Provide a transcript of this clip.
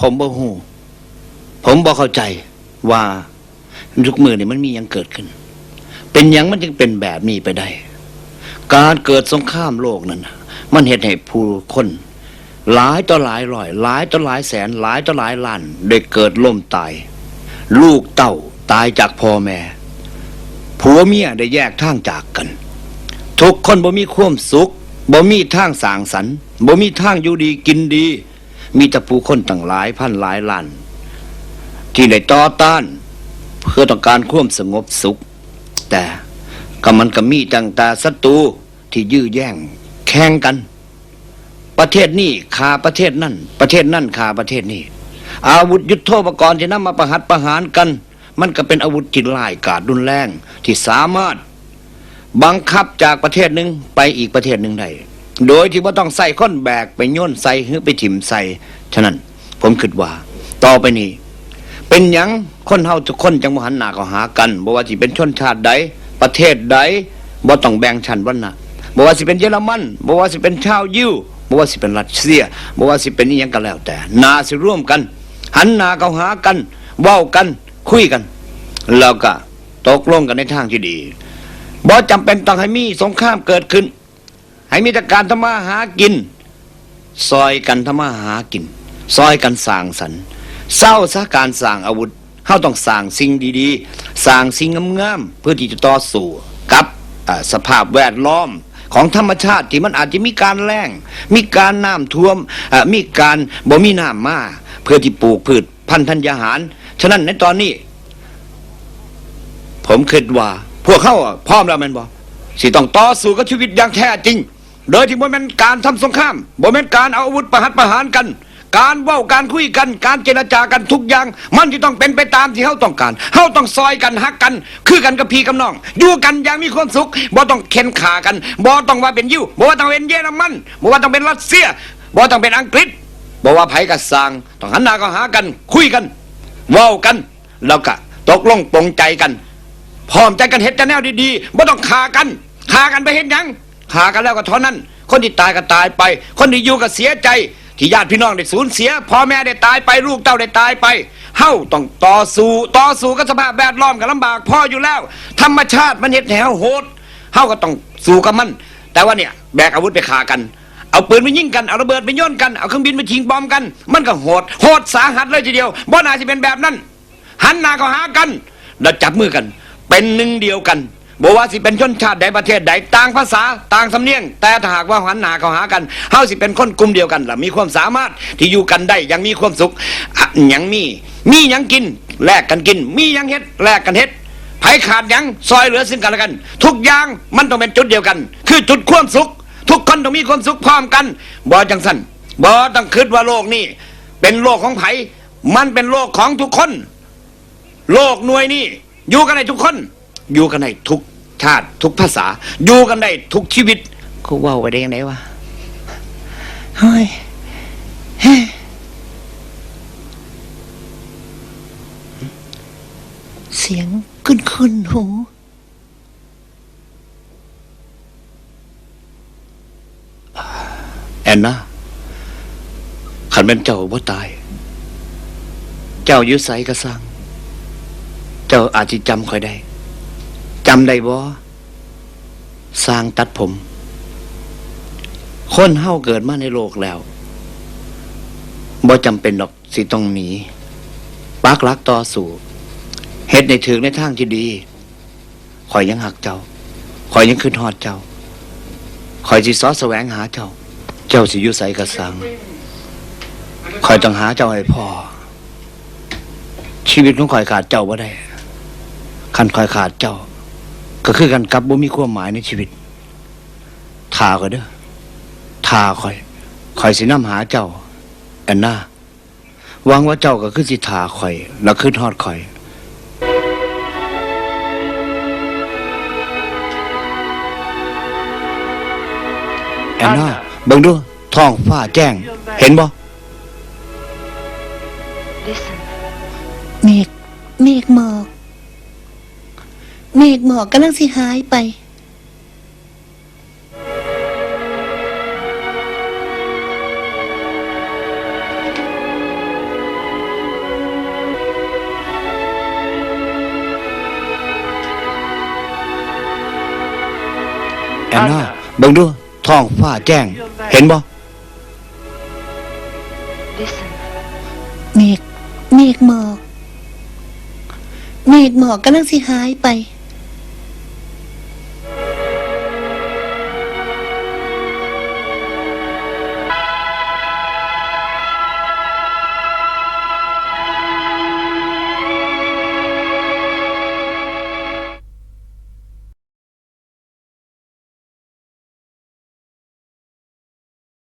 ผมบ่ฮู้ผมบ่เข้าใจว่าทุกมือนี่มันมียังเกิดขึ้น เป็นยังมันจึงเป็นแบบนี้ไปได้ การเกิดสงครามโลกนั่นมันเหตุให้ผู้คนหลายต่อหลายร้อยหลายต่อหลายแสนหลายต่อหลายล้านได้เกิดล่มตาย ลูกเต้าตายจากพ่อแม่ผัวเมียได้แยกทางจากกัน ทุกคนบ่มีความสุขบ่มีทางสางสรรค์บ่มีทางอยู่ดีกินดี มีต่ผู้คนตั้งหลายพันหลายล้าน ที่ได้ต่อต้าน เพื่อต้องการควมสงบสุข แต่ก็มันก็มีตั้งต่ศัตรูที่ยื้อแย่ง แข่งกัน ประเทศนี้คาประเทศนั่น ประเทศนั่นคาประเทศนี้ อาวุธยุทโธปกรณ์ที่นำมาประหัตประหารกัน มันก็เป็นอาวุธที่ร้ายกาจรุนแรงที่สามารถ บังคับจากประเทศหนึ่งไปอีกประเทศหนึ่งได้ โดยที่ว่าต้องใส่ค้นแบกไปโย่นใส่หรือไปถิ่มใส่ฉะนั้น ผมคิดว่า ต่อไปนี้ เป็นหยังคนเฮาทุกคนจังบ่หันหน้าเข้าหากันบ่ว่าสิเป็นชนชาติใดประเทศใดบ่ต้องแบ่งชั้นวรรณะบ่ว่าสิเป็นเยอรมันบ่ว่าสิเป็นชาวยิวบ่ว่าสิเป็นรัสเซียบ่ว่าสิเป็นอีหยังก็แล้ว แต่นาสิร่วมกัน หันหน้าเข้าหากันเว้ากันคุยกันแล้วก็ตกลงกันในทางที่ดีบ่จำเป็นต้องให้มีสงครามเกิดขึ้น ให้มีแต่การทำมาหากิน ซอยกันทำมาหากิน ซอยกันสร้างสรรค์เศร้าซะการสร้างอาวุธเฮาต้องสร้างสิ่งดีๆสร้างสิ่งงามๆเพื่อที่จะต่อสู้กับสภาพแวดล้อมของธรรมชาติที่มันอาจจะมีการแล้ง มีการน้ำท่วมมีการบ่มีน้ำมาเพื่อที่ปลูกพืชพันธุ์ธัญญาหาร ฉะนั้นในตอนนี้ ผมคิดว่า พวกเขาพร้อมแล้วแมันบ่สิต้องต่อสู้กับชีวิตอย่างแท้จริง โดยที่บ่แม่นการทำสงครามบ่แม่นการเอาอาวุธประหัตประหารกัน การเว้าการคุยกัน การเจรจากันทุกอย่าง มันจะต้องเป็นไปตามที่เฮาต้องการเฮาต้องซอยกันฮักกัน คือกันกับพี่กับน้องอยู่กันอย่างมีความสุขบ่ต้องเค้นขากันบ่ต้องว่าเป็นยิวบ่ว่าต้องเป็นเยอรมันบ่ว่าต้องเป็นรัสเซียบ่ต้องเป็นอังกฤษบ่ว่าไผก็สร้างต้องหันหน้าเข้าหากัน คุยกันเว้ากันแล้วก็ตกลงปรงใจกันพร้อมใจกันเฮ็ดกันแนวดีๆไม่ต้องฆ่ากันฆ่ากันไปเฮ็ดยัง ฆ่ากันแล้วก็เท่านั้น คนที่ตายก็ตายไป คนที่อยู่ก็เสียใจ ที่ญาติพี่น้องได้สูญเสียพ่อแม่ได้ตายไปลูกเต้าได้ตายไปเฮ้าต้องต่อสู้ต่อสู้กับสภาพแวดล้อมกันลำบากพ่ออยู่แล้ว ธรรมชาติมันเฮ็ดแหวโหดเฮ้าก็ต้องสู้กับมัน แต่ว่าเนี่ยแบกอาวุธไปฆ่ากันเอาปืนไปยิงกัน เอาระเบิดไปโย่นกัน เอาเครื่องบินไปทิ้งบอมกัน มันก็โหด โหดสาหัสเลยทีเดียวบ่น่าจะเป็นแบบนั้น หันหน้าเข้าหากัน แล้วจับมือกัน เป็นหนึ่งเดียวกัน บอกว่าสิเป็นชนชาติใดประเทศใดต่างภาษาต่างสำเนียง แต่ถ้าหากว่าหันหนาเข้าหากันเฮาสิเป็นคนกลุ่มเดียวกันล่ะมีความสามารถที่อยู่กันได้อยังมีความสุขยังมี มียังกินแลกกันกิน มียังเฮ็ดแลกกันเฮ็ดไผขาดยังซอยเหลือซึ่งกันและกัน ทุกอย่างมันต้องเป็นจุดเดียวกัน คือจุดความสุข ทุกคนต้องมีความสุขพร้อมกันบ่จังสันบ่ต้องคิดว่าโลกนี้เป็นโลกของไผมันเป็นโลกของทุกคน โลกหน่วยนี้อยู่กันได้ทุกคน อยู่กันได้ทุกชาติทุกภาษา อยู่กันได้ทุกชีวิตเขาว่าไปได้ยังไงวะเฮ้ยเสียงขึ้นขึ้นหูแอนนาขันเป็นเจ้าบ่ตาย เจ้ายุไสกระสัง เจ้าอาจจะจำค่อยได้ จำได้บ่สร้างตัดผม คนเฮาเกิดมาในโลกแล้วบ่จำเป็นหรอกสิต้องหนีปักหลักต่อสู้เฮ็ดในถึงในทางที่ดีคอยยังหักเจ้าคอยยังขึ้นฮอดเจ้าคอยสิซอสแสวงหาเจ้า เจ้าสิยู่ไสกระสังคอยต้องหาเจ้าให้พอชีวิตของคอยขาดเจ้าว่าได้ คันคอยขาดเจ้า ก็คือกันกับบ่มีความหมายในชีวิตทาก็เด้อทาคอยคอยสินำหาเจ้าแอนนาหวังว่าเจ้าก็คือสิทาคอย แล้วขึ้นฮอดคอยแอนนาเบิ่งดูท้องฟ้าแจ้ง เห็นบ่ Listen. เมฆเมฆหมอก เมฆหมอกกำลังสิหายไป แอนนาเบิ่งดูท้องฟ้าแจ้ง เห็นบ่เมฆเมฆหมอก เมฆหมอกกำลังสิหายไป